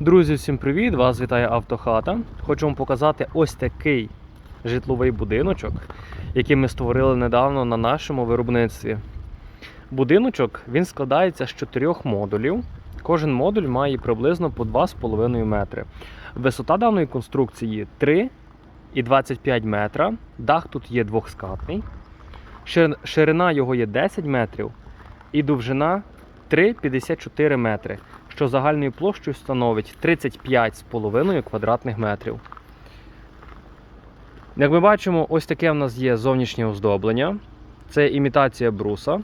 Друзі, всім привіт! Вас вітає Автохата. Хочу вам показати ось такий житловий будиночок, який ми створили недавно на нашому виробництві. Будиночок він складається з чотирьох модулів. Кожен модуль має приблизно по 2,5 метри. Висота даної конструкції 3,25 метра. Дах тут є двохскатний. Ширина його є 10 метрів і довжина 3,54 метри що загальною площею становить 35,5 квадратних метрів. Як ми бачимо, ось таке в нас є зовнішнє оздоблення. Це імітація бруса.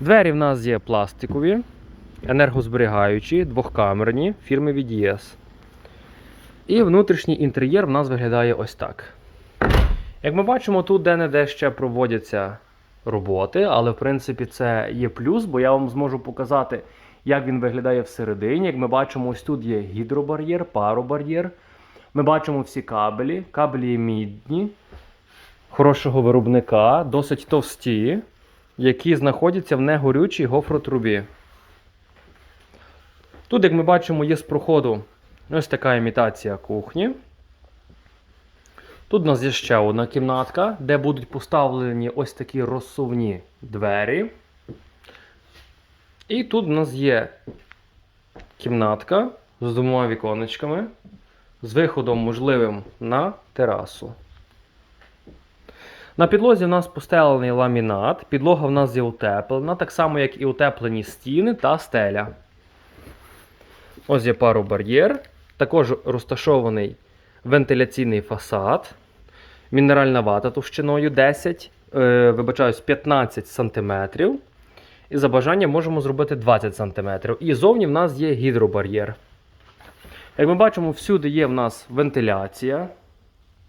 Двері в нас є пластикові, енергозберігаючі, двохкамерні фірми VDS. І внутрішній інтер'єр в нас виглядає ось так. Як ми бачимо, тут де-не-де ще проводяться роботи, але в принципі це є плюс, бо я вам зможу показати, як він виглядає всередині. Як ми бачимо, ось тут є гідробар'єр, паробар'єр. Ми бачимо всі кабелі. Кабелі мідні, хорошого виробника, досить товсті, які знаходяться в негорючій гофротрубі. Тут, як ми бачимо, є з проходу ось така імітація кухні. Тут у нас є ще одна кімнатка, де будуть поставлені ось такі розсувні двері. І тут у нас є кімнатка з двома віконечками, з виходом можливим на терасу. На підлозі в нас постелений ламінат, підлога в нас є утеплена, так само, як і утеплені стіни та стеля. Ось є пару-бар'єр, також розташований вентиляційний фасад. Мінеральна вата товщиною 10, е, вибачаюсь, 15 см. І за бажанням можемо зробити 20 см. І зовні в нас є гідробар'єр. Як ми бачимо, всюди є в нас вентиляція.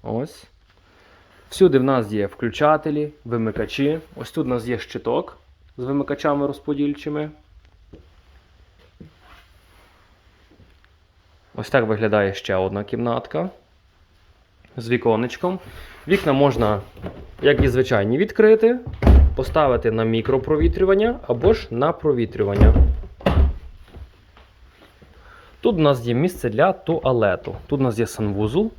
Ось. Всюди в нас є включателі, вимикачі. Ось тут у нас є щиток з вимикачами розподільчими. Ось так виглядає ще одна кімнатка з віконечком. Вікна можна, як і звичайні, відкрити, поставити на мікропровітрювання або ж на провітрювання. Тут у нас є місце для туалету. Тут у нас є санвузол.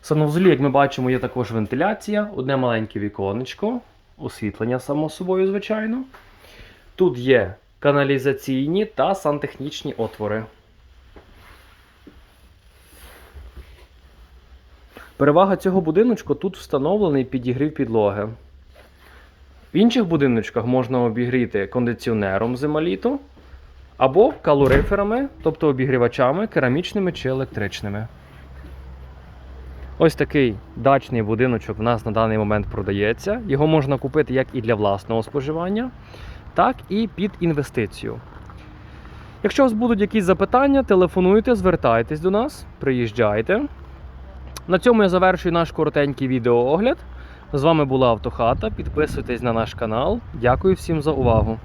В санвузлі, як ми бачимо, є також вентиляція, одне маленьке віконечко, освітлення, само собою, звичайно. Тут є каналізаційні та сантехнічні отвори. Перевага цього будиночку тут встановлений підігрів підлоги. В інших будиночках можна обігріти кондиціонером зима-літо або калориферами, тобто обігрівачами керамічними чи електричними. Ось такий дачний будиночок в нас на даний момент продається. Його можна купити як і для власного споживання, так і під інвестицію. Якщо у вас будуть якісь запитання, телефонуйте, звертайтесь до нас, приїжджайте. На цьому я завершую наш коротенький відеоогляд. З вами була Автохата. Підписуйтесь на наш канал. Дякую всім за увагу.